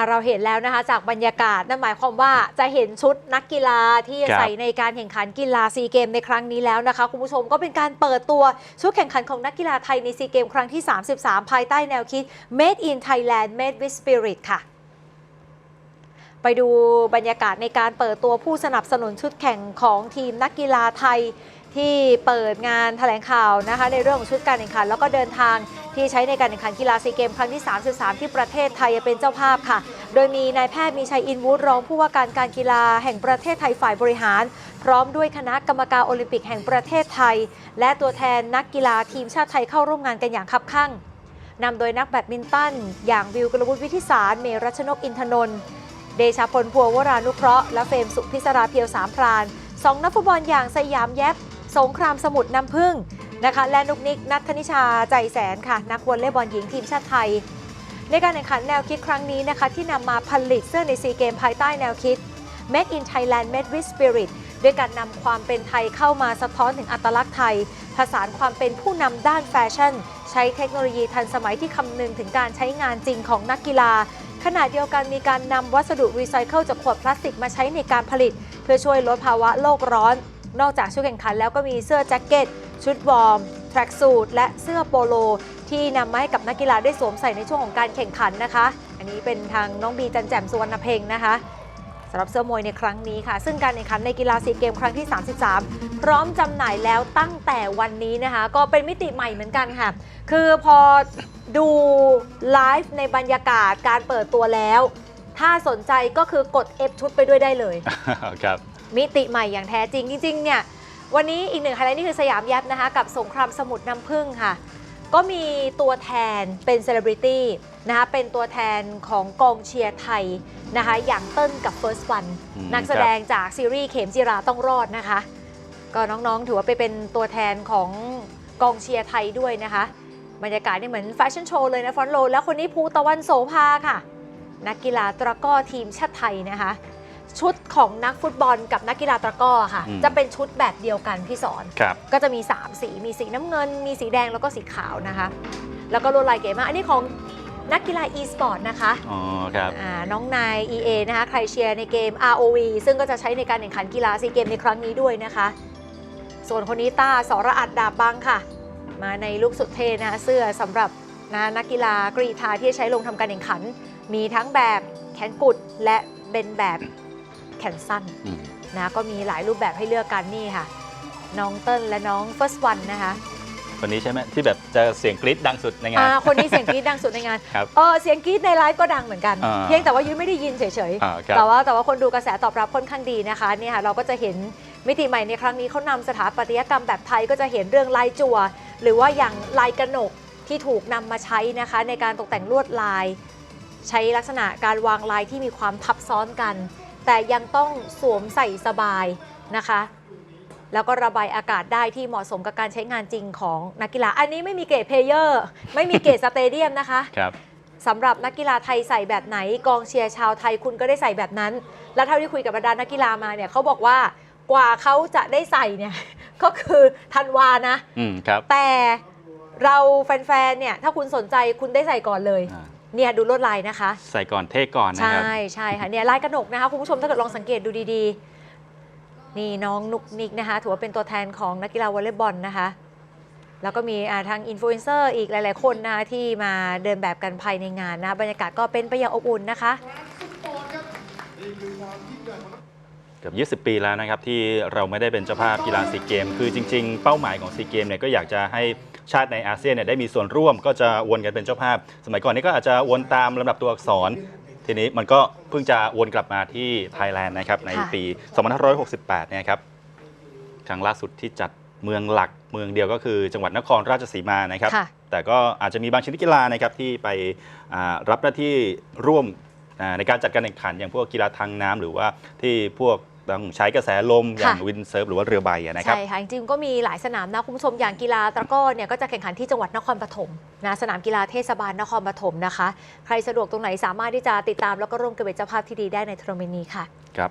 อะเราเห็นแล้วนะคะจากบรรยากาศนั่นหมายความว่าจะเห็นชุดนักกีฬาที่ครับใส่ในการแข่งขันกีฬาซีเกมในครั้งนี้แล้วนะคะคุณผู้ชมก็เป็นการเปิดตัวชุดแข่งขันของนักกีฬาไทยในซีเกมครั้งที่ 33 ภายใต้แนวคิด Made in Thailand Made with Spirit ค่ะไปดูบรรยากาศในการเปิดตัวผู้สนับสนุนชุดแข่งของทีมนักกีฬาไทย ที่เปิดงานแถลงข่าวนะคะในเรื่องของชุดการแข่งขัน แล้วก็เดินทางที่ใช้ในการแข่งขันกีฬาซีเกม ครั้งที่ 33 ที่ประเทศไทยเป็นเจ้าภาพค่ะ โดยมีนายแพทย์มีชัยอินวูดรองผู้ว่าการการกีฬาแห่งประเทศไทยฝ่ายบริหาร พร้อมด้วยคณะกรรมการโอลิมปิกแห่งประเทศไทย และตัวแทนนักกีฬาทีมชาติไทยเข้าร่วมงานกันอย่างคับคั่งนำโดยนักแบดมินตัน อย่างวิวกลวุฒิวิทิสาร เมรัชนกอินทนนท์เดชาพลพัววรานุเคราะห์ และเฟรมสุพิศราเพียวสามพรานสองนักฟุตบอลอย่างสยามแยบ สงครามสมุทรน้ำพึ่งนะคะและนุกนิกนัทธนิชาใจแสนค่ะ นักวอลเลย์บอลหญิงทีมชาติไทย ในการแข่งขันแนวคิดครั้งนี้นะคะ ที่นำมาผลิตเสื้อในซีเกมภายใต้แนวคิด Made in Thailand Made with Spirit ด้วยการนำความเป็นไทยเข้ามาสะท้อนถึงอัตลักษณ์ไทย ผสานความเป็นผู้นำด้านแฟชั่น ใช้เทคโนโลยีทันสมัยที่คำนึงถึงการใช้งานจริงของนักกีฬา ขณะเดียวกันมีการนำวัสดุรีไซเคิลจากขวดพลาสติกมาใช้ในการผลิต เพื่อช่วยลดภาวะโลกร้อน นอกจากชุดแข่งขันแล้วก็มีเสื้อแจ็คเก็ต ชุดวอร์มแทร็กสูทและเสื้อโปโล ที่นำมาให้กับนักกีฬาได้สวมใส่ในช่วงของการแข่งขันนะคะ อันนี้เป็นทางน้องบีจันแจ่มสุวรรณเพ็งนะคะสำหรับเสื้อมวยในครั้งนี้ค่ะ ซึ่งการแข่งขันในกีฬาซีเกมครั้งที่ 33 พร้อมจำหน่ายแล้วตั้งแต่วันนี้นะคะ ก็เป็นมิติใหม่เหมือนกันค่ะ คือพอดูไลฟ์ในบรรยากาศการเปิดตัวแล้ว ถ้าสนใจก็คือกด F ชุดไปด้วยได้เลยครับ มิติใหม่อย่างแท้จริงจริงๆเนี่ยวันนี้อีกหนึ่งไฮไลท์นี่คือสยามยับนะคะ กับสงครามสมุทรน้ำผึ้งค่ะ ก็มีตัวแทนเป็นเซเลบริตี้นะคะเป็นตัวแทนของกองเชียร์ไทยนะคะ อย่างเติ้ลกับ First One อืมนักแสดงจากซีรีส์เข็มจิราต้องรอดนะคะ ก็น้องๆถือว่าไปเป็นตัวแทนของกองเชียร์ไทยด้วยนะคะ บรรยากาศนี่เหมือนแฟชั่นโชว์เลยนะฟอนโล แล้วคนนี้ภูตะวันโสภาค่ะ นักกีฬาตะกร้อทีมชาติไทยนะคะ ชุดของนักฟุตบอลกับนักกีฬาตะกร้อค่ะ อืม จะเป็นชุดแบบเดียวกันพี่สอน ครับ ก็จะมี 3 สี มีสีน้ำเงิน มีสีแดงแล้วก็สีขาวนะคะ แล้วก็ลวดลายเก๋มาก อันนี้ของนักกีฬา e-sport นะคะ อ๋อ ครับ อ่าน้องนาย EA นะคะ ใครเชียร์ในเกม ROV ซึ่งก็จะใช้ในการแข่งขันกีฬาซีเกมในครั้งนี้ด้วยนะคะ ส่วนคนนี้ต้าสระอัดดาบบังค่ะ มาในลุคสุดเท่นะคะเสื้อสำหรับนะนักกีฬากรีธาที่จะใช้ลงทำการแข่งขัน มีทั้งแบบแขนกุดและเป็นแบบ แขนสั้นอืมนะก็มีหลายรูปแบบให้เลือกกันนี่ค่ะ น้องเติ้ลและน้อง First One นะคะคนนี้ใช่ไหมที่แบบจะเสียงกรี๊ดดังสุดในงานอ่าคนนี้เสียงกรี๊ดดังสุดในงานครับเออเสียงกรี๊ดในไลฟ์ก็ดังเหมือนกันอ่าเพียงแต่ว่ายุ้ยไม่ได้ยินเฉยๆอ่าครับแต่ว่าแต่ว่าคนดูกระแสตอบรับค่อนข้างดีนะคะเนี่ยค่ะเราก็จะเห็นมิติใหม่ในครั้งนี้เขานำสถาปัตยกรรมแบบไทยก็จะเห็นเรื่องลายจั่วหรือว่าอย่างลายกระหนกที่ถูกนำมาใช้นะคะ ในการตกแต่งลวดลาย ใช้ลักษณะการวางลายที่มีความทับซ้อนกัน แต่ยังต้องสวมใส่สบายนะคะ แล้วก็ระบายอากาศได้ที่เหมาะสมกับการใช้งานจริงของนักกีฬา อันนี้ไม่มีเกรดเพลเยอร์ ไม่มีเกรดสเตเดียมนะคะครับสำหรับนักกีฬาไทยใส่แบบไหนกองเชียร์ชาวไทยคุณก็ได้ใส่แบบนั้น แล้วเท่าที่คุยกับบรรดานักกีฬามาเนี่ยเขาบอกว่ากว่าเขาจะได้ใส่เนี่ยก็คือธันวานะ อืมครับ แต่เราแฟนๆเนี่ยถ้าคุณสนใจคุณได้ใส่ก่อนเลย อ่า เนี่ยดูลวดลายนะคะ ใส่ก่อนเท่ก่อนนะใช่ครับใช่ค่ะเนี่ยลายกระหนกนะคะคุณผู้ชมถ้าเกิดลองสังเกตดูดีๆ นี่น้องนุกนิกนะคะ ถือว่าเป็นตัวแทนของนักกีฬาวอลเลย์บอลนะคะ แล้วก็มีอ่าทางอินฟลูเอนเซอร์อีกหลาย ๆ คนนะคะที่มาเดินแบบกันภายในงานนะบรรยากาศก็เป็นไปอย่างอบอุ่นนะคะ เกือบ20 ปีแล้วนะครับที่เราไม่ได้เป็นเจ้าภาพกีฬาซีเกม คือจริง ๆ เป้าหมายของซีเกมเนี่ยก็อยากจะให้ชาติในอาเซียนเนี่ยได้มีส่วนร่วมก็จะวนกันเป็นเจ้าภาพ สมัยก่อนนี้ก็อาจจะวนตามลำดับตัวอักษร ทีนี้มันก็เพิ่งจะวนกลับมาที่ไทยแลนด์นะครับในค่ะปี 2568 เนี่ยครับครั้งล่าสุดที่จัดเมืองหลักเมืองเดียวก็คือจังหวัดนครราชสีมานะครับค่ะแต่ก็อาจจะมีบางชนิดกีฬานะครับที่ไปอ่ารับหน้าที่ร่วมอ่าในการจัดการแข่งขันอย่างพวกกีฬาทางน้ำหรือว่าที่พวก ต้องใช้กระแสลมอย่างวินเซิร์ฟหรือว่าเรือใบอะนะครับใช่ค่ะจริงๆก็มีหลายสนามนะคุณผู้ชมอย่างกีฬาตะกร้อเนี่ยก็จะแข่งขันที่จังหวัดนครปฐมนะสนามกีฬาเทศบาลนครปฐมนะคะ ใครสะดวกตรงไหนสามารถที่จะติดตามแล้วก็ร่วมกับเป็นเจ้าภาพที่ดีได้ในทัวร์นาเมนต์นี้ค่ะครับ